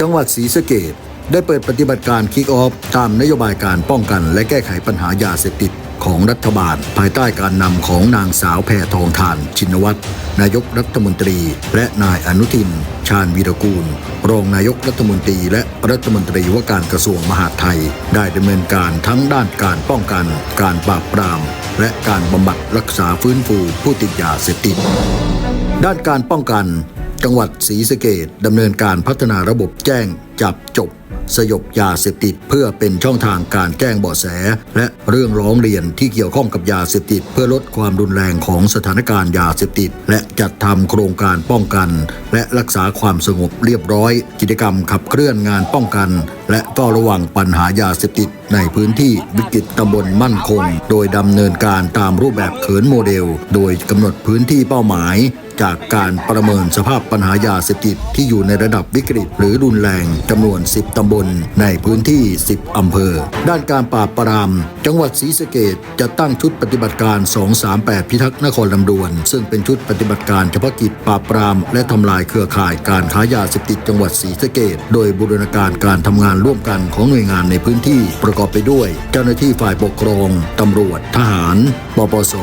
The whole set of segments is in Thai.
จังหวัดศรีสะเกดได้เปิดปฏิบัติการคิกออฟตามนโยบายการป้องกันและแก้ไขปัญหายาเสพติดของรัฐบาล ภายใต้การนำของนางสาวแพทองทาน ชินวัตรนายกรัฐมนตรี และนายอนุทิน ชาญวีรกูล รองนายกรัฐมนตรี และรัฐมนตรีว่าการกระทรวงมหาดไทย ได้ดำเนินการทั้งด้านการป้องกัน การปราบปราม และการบำบัดรักษาฟื้นฟูผู้ติดยาเสพติดด้านการป้องกัน จังหวัดศรีสะเกดดำเนินการพัฒนาระบบแจ้งจับจบ สยบยาเสพติด เพื่อเป็นช่องทางการแจ้งเบาะแส และเรื่องร้องเรียนที่เกี่ยวข้องกับยาเสพติด เพื่อลดความรุนแรงของสถานการณ์ยาเสพติด และจัดทำโครงการป้องกัน และรักษาความสงบเรียบร้อย กิจกรรมขับเคลื่อนงานป้องกัน และเฝ้าระวังปัญหายาเสพติด ในพื้นที่วิกฤตตำบลมั่นคง โดยดำเนินการตามรูปแบบเขินโมเดล โดยกำหนดพื้นที่เป้าหมาย จากการประเมินสภาพปัญหายาเสพติดที่อยู่ในระดับวิกฤตหรือรุนแรงจำนวน 10 ตำบล ในพื้นที่ 10 อำเภอ ด้านการปราบปราม จังหวัดศรีสะเกดจะตั้งชุดปฏิบัติการ 238 พิทักษ์นครลำดวน ซึ่งเป็นชุดปฏิบัติการเฉพาะกิจปราบปราม และทำลายเครือข่ายการค้ายาเสพติดจังหวัดศรีสะเกดโดยบูรณาการการทำงานร่วมกันของหน่วยงานในพื้นที่ประกอบไปด้วย เจ้าหน้าที่ฝ่ายปกครอง ตำรวจ ทหาร ปปส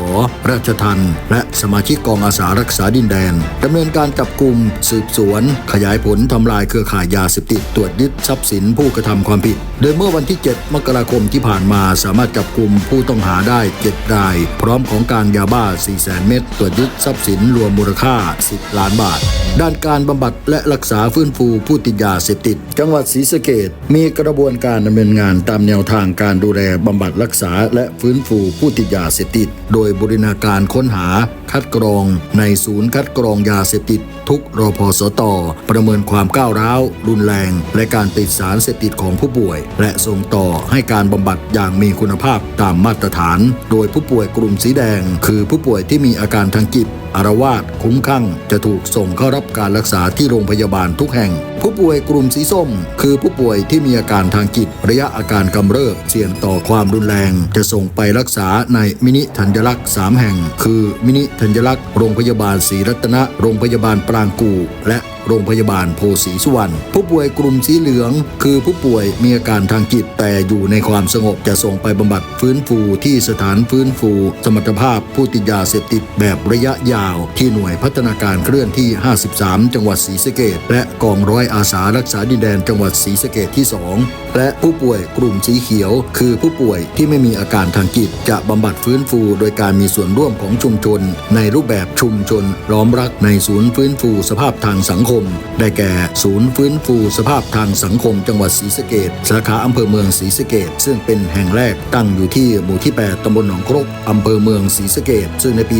ราชทัณฑ์และสมาชิกกองอาสารักษาดินแดนดำเนินการจับกลุ่มสืบสวน ขยายผลทำลายเครือข่ายยาเสพติดตรวจยึดทรัพย์สินผู้กระทำความผิด โดยเมื่อวันที่ 7 มกราคมที่ผ่านมาสามารถจับกลุ่มผู้ต้องหาได้ 7 ราย พร้อมของกลางยาบ้า 400,000 เม็ดตรวจยึดทรัพย์สินรวมมูลค่า 10 ล้านบาท ด้านการบำบัดและรักษาฟื้นฟูผู้ติดยาเสพติด จังหวัดศรีสะเกดมีกระบวนการดำเนินงานตามแนวทางการดูแลบำบัดรักษาและฟื้นฟูผู้ติดยาเสพติด โดยบริณาการค้นหาคัดกรอง ในศูนย์คัดกรองยาเสพติดทุกรพสต ประเมินความก้าวร้าว รุนแรง และการติดสารเสพติดของผู้ป่วย และส่งต่อให้การบำบัดอย่างมีคุณภาพตามมาตรฐาน โดยผู้ป่วยกลุ่มสีแดง คือผู้ป่วยที่มีอาการทางจิตอารวาสคุ้มข้างจะถูกส่งเข้ารับการรักษาที่โรงพยาบาลทุกแห่ง ผู้ป่วยกลุ่มสีส้ม คือผู้ป่วยที่มีอาการทางจิตระยะอาการกำเริบเสี่ยงต่อความรุนแรง จะส่งไปรักษาในมินิธัญลักษณ์3แห่ง คือมินิธัญลักษณ์โรงพยาบาลศรีรัตนะ โรงพยาบาลปรางกู และ โรงพยาบาลโพสีสุวรรณผู้ป่วยกลุ่มสีเหลือง คือผู้ป่วยมีอาการทางจิตแต่อยู่ในความสงบจะส่งไปบำบัดฟื้นฟูที่สถานฟื้นฟู สมรรถภาพผู้ติดยาเสพติดแบบระยะยาว ที่หน่วยพัฒนาการเคลื่อนที่ 53 จังหวัดศรีสะเกดและกองร้อยอาสารักษาดินแดนจังหวัดศรีสะเกดที่ 2 และผู้ป่วยกลุ่มสีเขียว คือผู้ป่วยที่ไม่มีอาการทางจิตจะบำบัดฟื้นฟู โดยการมีส่วนร่วมของชุมชน ในรูปแบบชุมชนล้อมรักในศูนย์ฟื้นฟูสภาพทางสังคมได้แก่ศูนย์ฟื้นฟูสภาพทางสังคมจังหวัดศรีสะเกดสาขาอำเภอเมืองศรีสะเกดซึ่งเป็นแห่งแรกตั้งอยู่ที่หมู่ที่ 8 ตำบลหนองครกอำเภอเมืองศรีสะเกดซึ่งในปี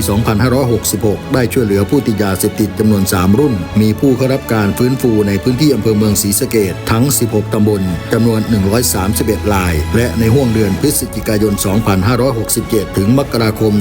2566 ได้ช่วยเหลือผู้ติดยาเสพติดจำนวน 3 รุ่น มีผู้เข้ารับการฟื้นฟูในพื้นที่อำเภอเมืองศรีสะเกดทั้ง 16 ตำบลจำนวน 131 ราย และในห่วงเดือนพฤศจิกายน 2567 ถึงมกราคม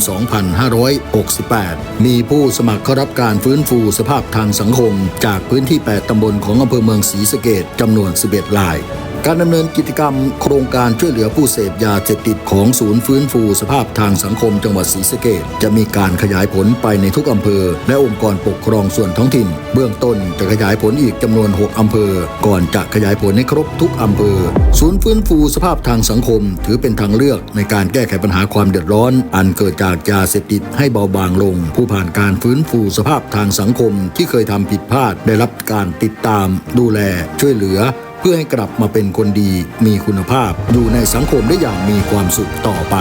2568 มีผู้สมัครเข้ารับการฟื้นฟูสภาพทางสังคมจากพื้นที่ 8 ตำบลของอำเภอเมืองศรีสะเกดจำนวน 11 ราย การดำเนินกิจกรรมโครงการช่วยเหลือผู้เสพยาเสพติดของศูนย์ฟื้นฟูสภาพทางสังคมจังหวัดศรีสะเกดจะมีการขยายผลไปในทุกอำเภอ และองค์กรปกครองส่วนท้องถิ่น เบื้องต้นจะขยายผลอีกจำนวน 6 อำเภอ ก่อนจะขยายผลให้ครบทุกอำเภอ ศูนย์ฟื้นฟูสภาพทางสังคม ถือเป็นทางเลือกในการแก้ไขปัญหาความเดือดร้อน อันเกิดจากยาเสพติดให้เบาบางลง ผู้ผ่านการฟื้นฟูสภาพทางสังคม ที่เคยทำผิดพลาดได้รับการติดตาม ดูแลช่วยเหลือ พื่อให้กลับมาเป็นคนดีมีคุณภาพ อยู่ในสังคมได้อย่างมีความสุขต่อไป